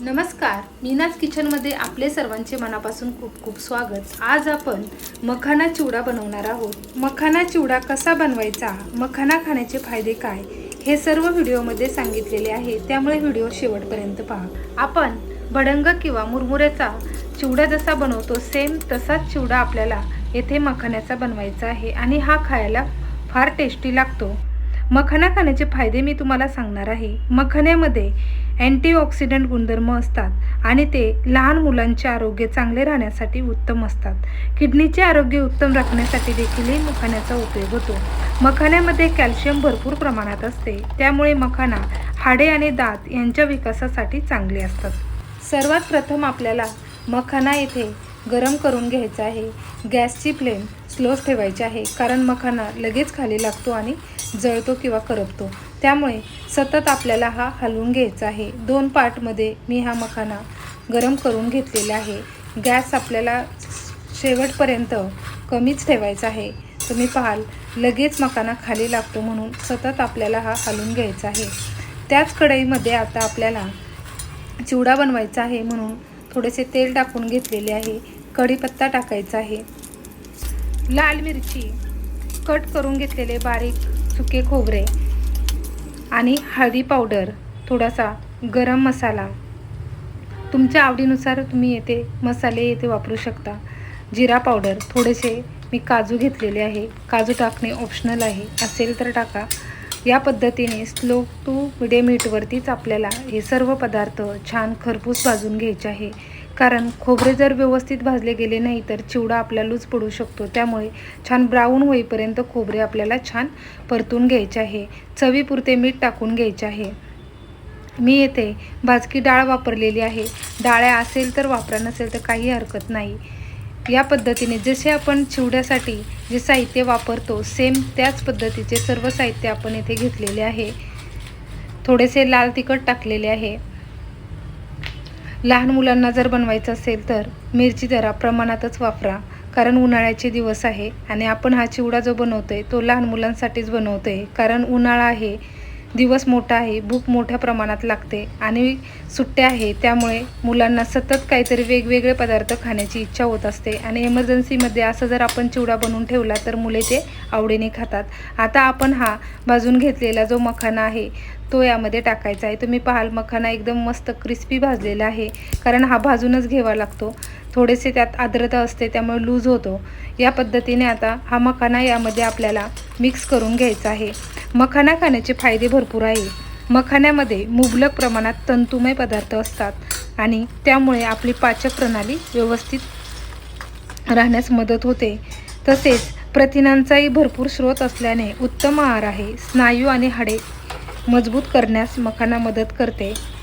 नमस्कार मीनाज किचनमध्ये आपले सर्वांचे मनापासून खूप खूप स्वागत. आज आपण मखाना चिवडा बनवणार आहोत. मखाना चिवडा कसा बनवायचा? मखाना खाण्याचे फायदे काय? हे सर्व व्हिडिओमध्ये सांगितलेले आहे. त्यामुळे व्हिडिओ शेवटपर्यंत पहा. आपण भडंग किंवा मुरमुऱ्याचा चिवडा जसा बनवतो सेम तसाच चिवडा आपल्याला येथे मखाण्याचा बनवायचा आहे आणि हा खायला फार टेस्टी लागतो. मखाना खाण्याचे फायदे मी तुम्हाला सांगणार आहे. मखाण्यामध्ये अँटीऑक्सिडंट गुणधर्म असतात आणि ते लहान मुलांचे आरोग्य चांगले राहण्यासाठी उत्तम असतात. किडनीचे आरोग्य उत्तम राखण्यासाठी देखील मखाण्याचा उपयोग होतो. मखाण्यामध्ये कॅल्शियम भरपूर प्रमाणात असते. त्यामुळे मखाना हाडे आणि दात यांच्या विकासासाठी चांगले असतात. सर्वात प्रथम आपल्याला मखाना येथे गरम करून घ्यायचा आहे. गॅसची फ्लेम स्लोच ठेवायची आहे. कारण मखाना लगेच खाली लागतो आणि जळतो किंवा करपतो. त्यामुळे सतत आपल्याला हा हलवून घ्यायचा आहे. दोन पार्टमध्ये मी हा मखाना गरम करून घेतलेला आहे. गॅस आपल्याला शेवटपर्यंत कमीच ठेवायचा आहे. तुम्ही पाहाल लगेच मखाना खाली लागतो म्हणून सतत आपल्याला हा हलवून घ्यायचा आहे. त्याच कढईमध्ये आता आपल्याला चिवडा बनवायचा आहे म्हणून थोडेसे तेल टाकून घेतलेले आहे. कढीपत्ता टाकायचा आहे. लाल मिरची कट करून घेतलेले बारीक सुके खोबरे आणि हळदी पावडर थोडासा गरम मसाला. तुमच्या आवडीनुसार तुम्ही येथे मसाले येथे वापरू शकता. जिरा पावडर थोडेसे मी काजू घेतलेले आहे. काजू टाकणे ऑप्शनल आहे. असेल तर टाका. या पद्धतीने स्लो टू मिडियम हीटवरतीच आपल्याला हे सर्व पदार्थ छान खरपूस भाजून घ्यायचे आहे. कारण खोबरे जर व्यवस्थित भाजले गेले नाही तर चिवडा आपला लूज पडू शकतो. त्यामुळे छान ब्राऊन होईपर्यंत खोबरे आपल्याला छान परतून घ्यायचे आहे. चवीपुरते मीठ टाकून घ्यायचे आहे. मी येथे भाजकी डाळ वापरलेली आहे. डाळ्या असेल तर वापरा नसेल तर काही हरकत नाही. या पद्धतीने जसे आपण चिवड्यासाठी जे साहित्य वापरतो सेम त्याच पद्धतीचे सर्व साहित्य आपण येथे घेतलेले आहे. थोडेसे लाल तिखट टाकलेले आहे. लहान मुलांना जर बनवायचं असेल तर मिरची जरा प्रमाणातच वापरा. कारण उन्हाळ्याचे दिवस आहे आणि आपण हा चिवडा जो बनवतो आहे तो लहान मुलांसाठीच बनवतोय. कारण उन्हाळा आहे दिवस मोठा आहे भूक मोठ्या प्रमाणात लागते आणि सुट्ट्या आहे त्यामुळे मुलांना सतत काहीतरी वेगवेगळे पदार्थ खाण्याची इच्छा होत असते आणि एमर्जन्सीमध्ये असं जर आपण चिवडा बनवून ठेवला तर मुले ते आवडीने खातात. आता आपण हा भाजून घेतलेला जो मखाना आहे तो यामध्ये टाकायचा आहे. तुम्ही पाहाल मखाना एकदम मस्त क्रिस्पी भाजलेला आहे कारण हा भाजूनच घ्यावा लागतो. थोडेसे त्यात आर्द्रता असते त्यामुळे लूज होतो. या पद्धतीने आता हा मखाना यामध्ये आपल्याला मिक्स करून घ्यायचा आहे. मखाना खाण्याचे फायदे भरपूर आहे. मखाण्यामध्ये मुबलक प्रमाणात तंतुमय पदार्थ असतात आणि त्यामुळे आपली पाचक प्रणाली व्यवस्थित राहण्यास मदत होते. तसेच प्रथिनांचाही भरपूर स्रोत असल्याने उत्तम आहार आहे. स्नायू आणि हाडे मजबूत करण्यास मखाना मदत करते.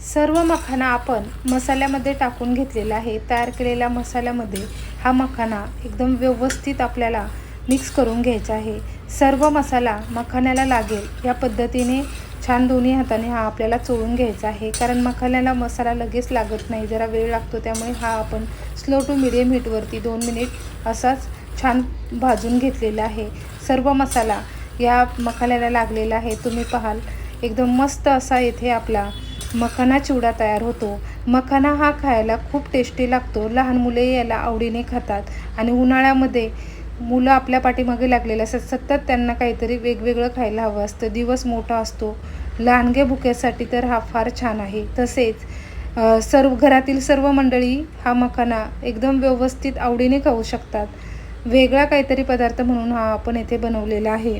सर्व मखाना आपण मसाल्यामध्ये टाकून घेतलेला आहे. तयार केलेल्या मसाल्यामध्ये हा मखाना एकदम व्यवस्थित आपल्याला मिक्स करून घ्यायचा आहे. सर्व मसाला मखाण्याला लागेल या पद्धतीने छान दोन्ही हाताने हा आपल्याला चोळून घ्यायचा आहे. कारण मखाण्याला मसाला लगेच लागत नाही. जरा वेळ लागतो त्यामुळे हा आपण स्लो टू मिडियम हीटवरती दोन मिनिट असाच छान भाजून घेतलेला आहे. सर्व मसाला या मखाल्याला लागलेला आहे. तुम्ही पाहाल एकदम मस्त असा येथे आपला मखाना चिवडा तयार होतो. मखाना हा खायला खूप टेस्टी लागतो. लहान मुले याला आवडीने खातात. आणि उन्हाळ्यामध्ये मुलं आपल्या पाठीमागे लागलेले असतात. सतत त्यांना काहीतरी वेगवेगळं खायला हवं असतं. दिवस मोठा असतो. लहानगे भुक्यासाठी तर हा फार छान आहे. तसेच सर्व घरातील सर्व मंडळी हा मखाना एकदम व्यवस्थित आवडीने खाऊ शकतात. वेगळा काहीतरी पदार्थ म्हणून हा आपण येथे बनवलेला आहे.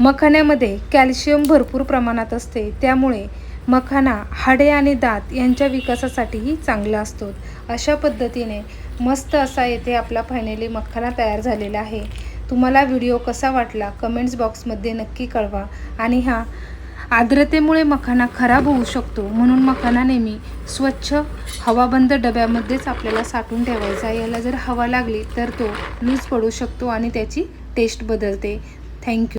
मखाण्यामध्ये कॅल्शियम भरपूर प्रमाणात असते. त्यामुळे मखाना हाडे आणि दात यांच्या विकासासाठीही चांगला असतो. अशा पद्धतीने मस्त असा येथे आपला फायनली मखाना तयार झालेला आहे. तुम्हाला व्हिडिओ कसा वाटला कमेंट्स बॉक्समध्ये नक्की कळवा आणि हा आर्द्रतेमुळे मखाना खराब होऊ शकतो म्हणून मखाना नेहमी स्वच्छ हवाबंद डब्यामध्येच आपल्याला साठवून ठेवायचा. याला जर हवा लागली तर तो लूज पडू शकतो आणि त्याची टेस्ट बदलते. थँक्यू